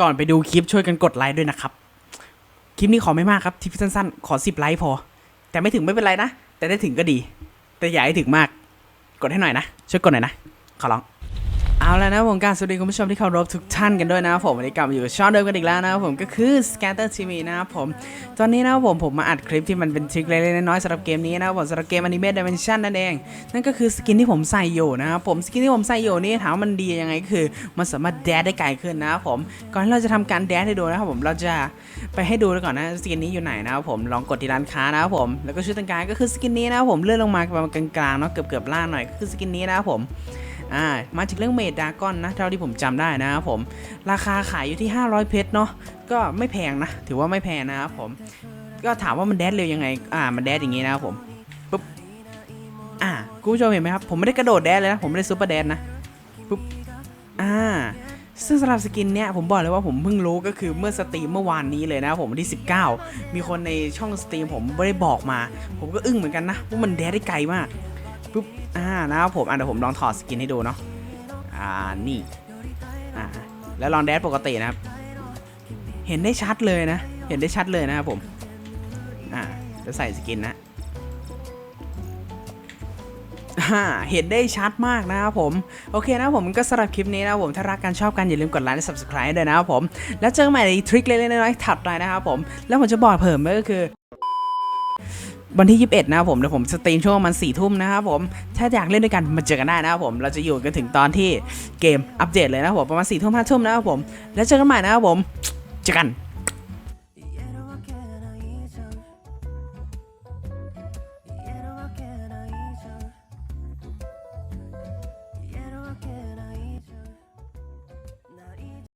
ก่อนไปดูคลิปช่วยกันกดไลค์ด้วยนะครับ คลิปนี้ขอไม่มากครับทิปสั้นๆ ขอสิบไลค์พอ แต่ไม่ถึงไม่เป็นไรนะ แต่ได้ถึงก็ดี แต่อย่าให้ถึงมาก กดให้หน่อยนะ ช่วยกดหน่อยนะ ขอร้อง เอาแล้วนะผมการสวัสดีคุณผู้ชมที่เคารพทุกท่านกันด้วยนะครับผมวันนี้กลับมาอยู่กับช่องเดิมกันอีกแล้วนะครับผมก็คือ Scatter TV นะครับผมตอนนี้นะครับผมผมมาอัดคลิปที่มันเป็นทริคเล็กๆน้อยๆสำหรับเกมนี้นะครับผมสำหรับเกม Anime Dimension นั่นเองนั่นก็คือสกินที่ผมใส่อยู่นะครับผมสกินที่ผมใส่อยู่นี่ถามมันดียังไงก็คือ มันสามารถแดดได้ไกลขึ้นนะครับผมก่อนที่เราจะทำการแดดให้ดูนะครับผมเราจะไปให้ดูก่อนนะสกินนี้อยู่ไหนนะครับผมลองกดที่ร้านค้านะครับผมแล้วก็ชื่อต่างกายก็คือสกินนี้นะครับผมเลื่อนลงมาประมาณกลางๆเนาะเกือบๆล่างหน่อยก็คือสกินนี้นะครับผม อ่ามาถึงเรื่องเมดดากอนนะเท่าที่ผมจำได้นะครับผม ราคาขายอยู่ที่ 500 เพชรเนาะก็ไม่แพงนะ ถือว่าไม่แพงนะครับผม ก็ถามว่ามันแดดเร็วยังไง อ่า มันแดดอย่างงี้นะครับผมปุ๊บอ่าคุณผู้ชมเห็นไหมครับ ผมไม่ได้กระโดดแดดเลยนะ ผมไม่ได้ซูเปอร์แดดนะปุ๊บอ่าซึ่งสำหรับสกินเนี้ยผมบอกเลยว่าผมเพิ่งรู้ก็คือเมื่อสตรีมเมื่อวานนี้เลยนะครับผมวันที่ 19 มีคนในช่องสตรีมผมไม่ได้บอกมา ผมก็อึ้งเหมือนกันนะว่ามันแดดได้ไกลมาก ปุ๊บอ่านะครับผมอะเดี๋ยวผมลองถอดสกินให้ดูเนาะอ่านี่อ่าแล้วลองแดดปกตินะครับ เห็นได้ชัดเลยนะ เห็นได้ชัดเลยนะครับผมอ่าแล้วใส่สกินนะอ่าเห็นได้ชัดมากนะครับผม โอเคนะครับผมก็สำหรับคลิปนี้นะครับผมถ้ารักกันชอบกันอย่าลืมกดไลค์และ subscribe ด้วยนะครับผม แล้วเจอกันใหม่ในทริคเล็กๆน้อยๆถัดไปนะครับผม แล้วผมจะบอกเพิ่มก็คือ วันที่ 21 นะครับผมเดี๋ยวผมสตรีมช่วงประมาณ4ทุ่มนะครับผม ถ้าอยากเล่นด้วยกันมาเจอกันได้นะครับผม เราจะอยู่กันถึงตอนที่เกมอัปเดตเลยนะครับผมประมาณ4ทุ่ม5ทุ่มนะครับผม แล้วเจอกันใหม่นะครับผม เจอกัน